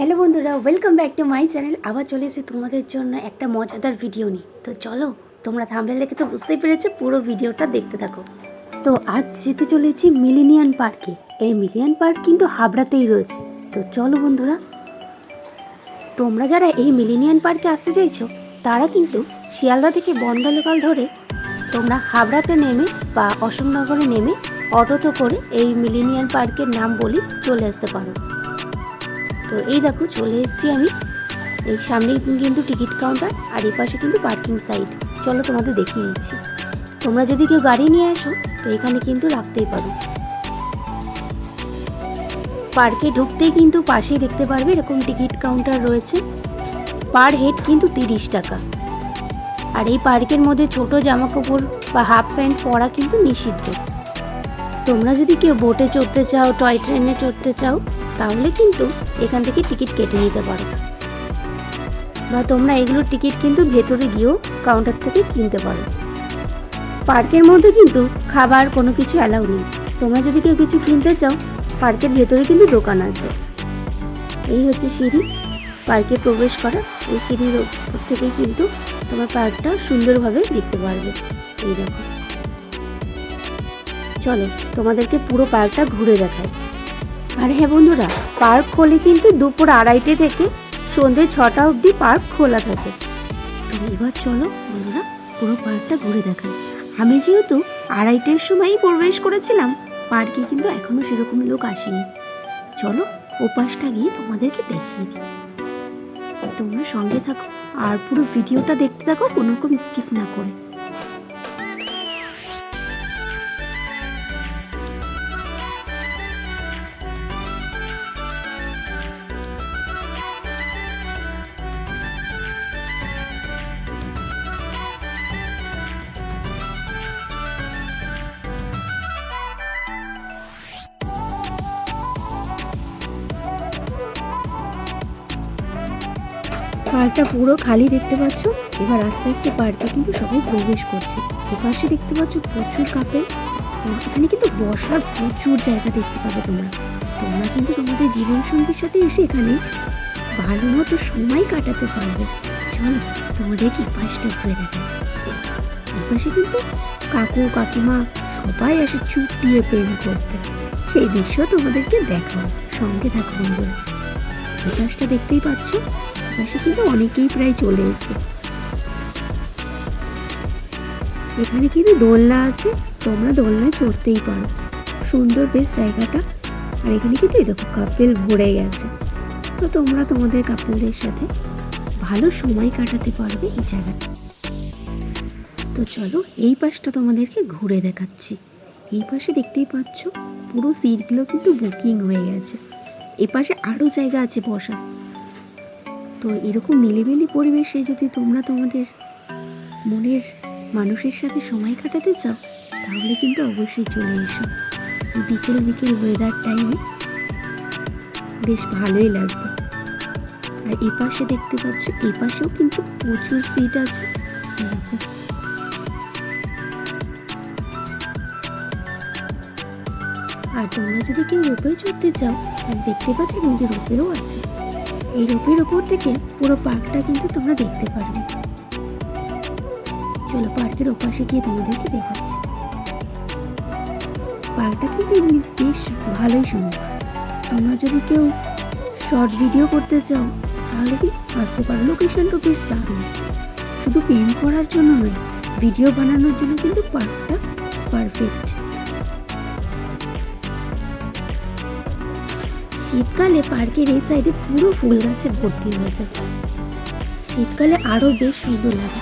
Hello বন্ধুরা welcome back to my channel আবার চলে এসে তোমাদের জন্য একটা মজাদার ভিডিও নিয়ে। তো চলো, তোমরা থামলে দেখে তো বুঝতেই পেরেছ, পুরো ভিডিওটা দেখতে থাকো। তো আজ যেতে চলেছি মিলিনিয়ান পার্কে এই মিলিনিয়ান পার্ক কিন্তু হাবড়াতেই রয়েছে। তো চলো বন্ধুরা, তোমরা যারা এই মিলিনিয়ান পার্কে আসতে চাইছো, তারা কিন্তু শিয়ালদা থেকে বনগা লোকাল ধরে তোমরা হাবড়াতে নেমে বা অশোকনগরে নেমে অটোতে করে এই মিলিনিয়ান পার্কের নাম বলি চলে আসতে পারো। তো এই দেখো, চলে এসেছি আমি। এই সামনেই কিন্তু টিকিট কাউন্টার, আর এই পাশে কিন্তু পার্কিং সাইট। চলো তোমাদের দেখিয়ে দিচ্ছি। তোমরা যদি কেউ গাড়ি নিয়ে আসো, তো এখানে কিন্তু রাখতেই পারো। পার্কে ঢুকতেই কিন্তু পাশেই দেখতে পারবে, এরকম টিকিট কাউন্টার রয়েছে। পার হেড কিন্তু তিরিশ টাকা। আর এই পার্কের মধ্যে ছোট জামা কাপড় বা হাফ প্যান্ট পরা কিন্তু নিষিদ্ধ। তোমরা যদি কেউ বোটে চড়তে চাও, টয় ট্রেনে চড়তে চাও তাহলে কিন্তু এখান থেকে টিকিট কেটে নিতে পারো। বা তোমরা এগুলোর টিকিট কিন্তু ভেতরে গিয়েও কাউন্টার থেকে কিনতে পারো। পার্কের মধ্যে কিন্তু খাবার কোনো কিছু অ্যালাউ নেই। তোমরা যদি কেউ কিছু কিনতে চাও, পার্কের ভেতরে কিন্তু দোকান আছে। এই হচ্ছে সিঁড়ি। পার্কে প্রবেশ করা এই সিঁড়ির উপর থেকেই কিন্তু তোমার পার্কটা সুন্দরভাবে দেখতে পারবে। এই দেখো। চলো তোমাদেরকে পুরো পার্কটা ঘুরে দেখাই। আর হ্যাঁ বন্ধুরা পার্ক খোলে কিন্তু দুপুর আড়াইটে থেকে সন্ধে ছটা অবধি পার্ক খোলা থাকে। তো এবার চলো বন্ধুরা, পুরো পার্কটা ঘুরে দেখাই। আমি যেহেতু আড়াইটের সময়ই প্রবেশ করেছিলাম পার্কে কিন্তু এখনও সেরকম লোক আসেনি। চলো ওপাশটা গিয়ে তোমাদেরকে দেখিয়ে দিই। তোমরা সঙ্গে থাকো, আর পুরো ভিডিওটা দেখতে থাকো, কোনো রকম স্কিপ না করে। পার্কটা পুরো খালি দেখতে পাচ্ছ? এবার আস্তে আস্তে পার্কে কিন্তু সবাই প্রবেশ করছে। এপাশে দেখতে পাচ্ছ প্রচুর কাপে এখানে কিন্তু বসার প্রচুর জায়গা দেখতে পাবে তোমরা। তোমরা কিন্তু তোমাদের জীবন সঙ্গীর সাথে এসে এখানে ভালো মতো সময় কাটাতে পারবে। চলো তোমাদেরকে পাশটা ঘুরে দেখাই। এপাশে কিন্তু কাকু, কাকিমা সবাই আসে চুপ দিয়ে প্রেম করতে। সেই দৃশ্য তোমাদেরকে দেখাও সঙ্গে থাকো বন্ধুরা। এপাশটা দেখতেই পাচ্ছ? পাশে কিন্তু অনেকেই প্রায় চলে এসেছে। এখানে কিন্তু দোলনা আছে, তোমরা দোলনায় চড়তেই পারো। সুন্দর বেশ জায়গাটা। আর এখানে কিন্তু এই দেখো কাপেল ভরে গেছে। তো তোমরা তোমাদের কাপেলদের সাথে ভালো সময় কাটাতে পারবে এই জায়গাটা। তো চলো এই পাশটা তোমাদেরকে ঘুরে দেখাচ্ছি। এই পাশে দেখতেই পাচ্ছ, পুরো সিটগুলো কিন্তু বুকিং হয়ে গেছে। এই পাশে আরও জায়গা আছে বসার। তো এরকম মিলিমিলি পরিবেশে যদি তোমরা তোমাদের মনের মানুষের সাথে সময় কাটাতে চাও, তাহলে কিন্তু অবশ্যই চলে এসো। বিকেল বিকেল ওয়েদার টাইমে বেশ ভালোই লাগবে। আর এ পাশে দেখতে পাচ্ছ, এ পাশেও কিন্তু প্রচুর সিট আছে। আর তোমরা যদি কেউ রোপে চড়তে চাও দেখতে পাচ্ছ কিন্তু রোপেও আছে। এই রোপের ওপর থেকে পুরো পার্কটা কিন্তু তোমরা দেখতে পারবে। চলো পার্কের ওপাশে গিয়ে তোমাদেরকে দেখাচ্ছি। পার্কটা কিন্তু এমনি বেশ ভালোই সুন্দর। তোমরা যদি কেউ শর্ট ভিডিও করতে চাও, তাহলে কি আসতে পারো? লোকেশনটা বেশ দারুণ। শুধু পেন করার জন্য নয় ভিডিও বানানোর জন্য কিন্তু পার্কটা পারফেক্ট শীতকালে পার্কের এই সাইডে পুরো ফুল গাছে ভর্তি হয়ে যায়। শীতকালে আরও বেশ সুন্দর লাগে।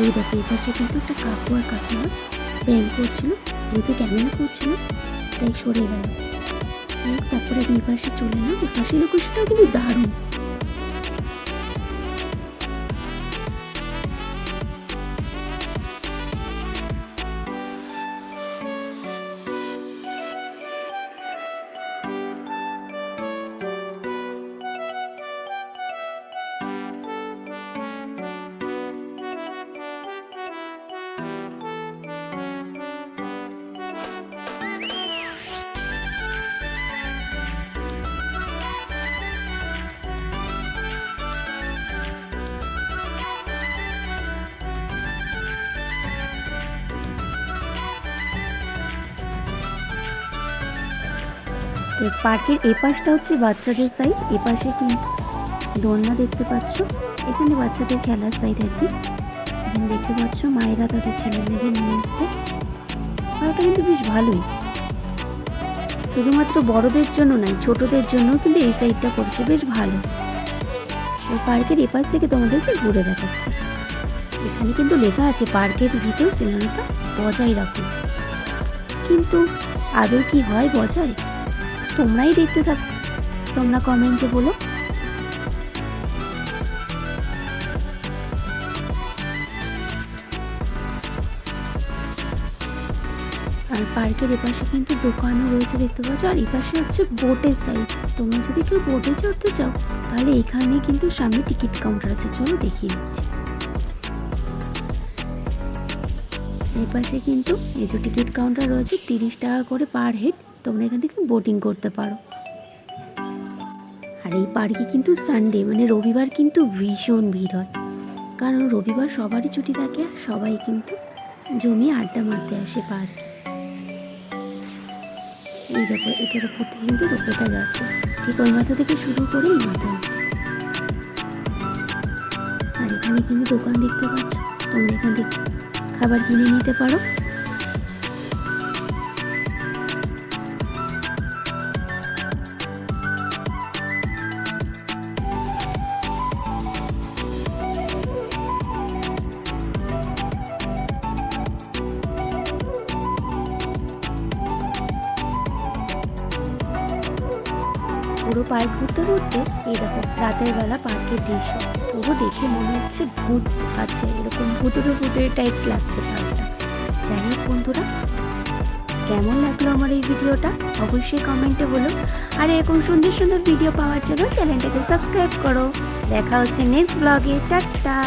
এই দেখো, এই পাশে কিন্তু একটা কাকু আর কাকিমা প্রেম করছিল, যেহেতু ক্যামেরা করছিল, তাই সরে গেল। তারপরে এই পাশে চলে এলাম। ওই পাশে লোকেশনটাও কিন্তু দারুণ। তো পার্কের এ পাশটা হচ্ছে বাচ্চাদের সাইড এ পাশে কিন্তু দোলনা দেখতে পাচ্ছ। এখানে বাচ্চাদের খেলার সাইড আর কি। এখানে দেখতে পাচ্ছ মায়েরা তাদের ছেলে মেয়েদের নিয়ে এসছে আর ওটা কিন্তু বেশ ভালোই। শুধুমাত্র বড়দের জন্য নয়, ছোটদের জন্য কিন্তু এই সাইডটা করছে, বেশ ভালো। ওই পার্কের এপাশ থেকে তোমাদেরকে ঘুরে দেখাচ্ছে। এখানে কিন্তু লেখা আছে, পার্কের ভিতর সিনেমাটা বজায় রাখুন কিন্তু আদৌ কি হয় বজায়? তোমরাই দেখতে থাকো। তোমরা কমেন্টে বলো। আর পার্কের এপাশে কিন্তু দোকানও রয়েছে দেখতে পাচ্ছ। আর এপাশে হচ্ছে বোটের সাইড তোমরা যদি কেউ বোটে চড়তে চাও, তাহলে এখানে কিন্তু সামনে টিকিট কাউন্টার আছে। চলো দেখিয়ে দিচ্ছি। এপাশে কিন্তু এই যে টিকিট কাউন্টার রয়েছে, তিরিশ টাকা করে পার হেড তোমরা এখান থেকে বোটিং করতে পারো। আর এই পার্কে কিন্তু সানডে মানে রবিবার কিন্তু ভীষণ ভিড় হয়। কারণ রবিবার সবারই ছুটি থাকে, আর সবাই কিন্তু জমি আড্ডা মারতে আসে পার্কে এই দেখো, এটার উপর থেকে কিন্তু রোপেটা যাচ্ছে। ঠিক ওই মাথা থেকে শুরু করে এই মাথা আর এখানে কিন্তু দোকান দেখতে পাচ্ছ, তোমরা এখান থেকে খাবার কিনে নিতে পারো। পুরো পার্ক ঘুরতে ঘুরতে এই দেখো, রাতের বেলা পার্কের দৃশ্য। পুরো দেখে মনে হচ্ছে ভূত আছে, এরকম ভুতুরে ভূতের টাইপস লাগছে পার্কটা। হোক বন্ধুরা, কেমন লাগল আমার এই ভিডিওটা? অবশ্যই কমেন্টে বলো। আর এরকম সুন্দর সুন্দর ভিডিও পাওয়ার জন্য চ্যানেলটাকে সাবস্ক্রাইব করো। দেখা হচ্ছে নেক্সট ব্লগে টাটা!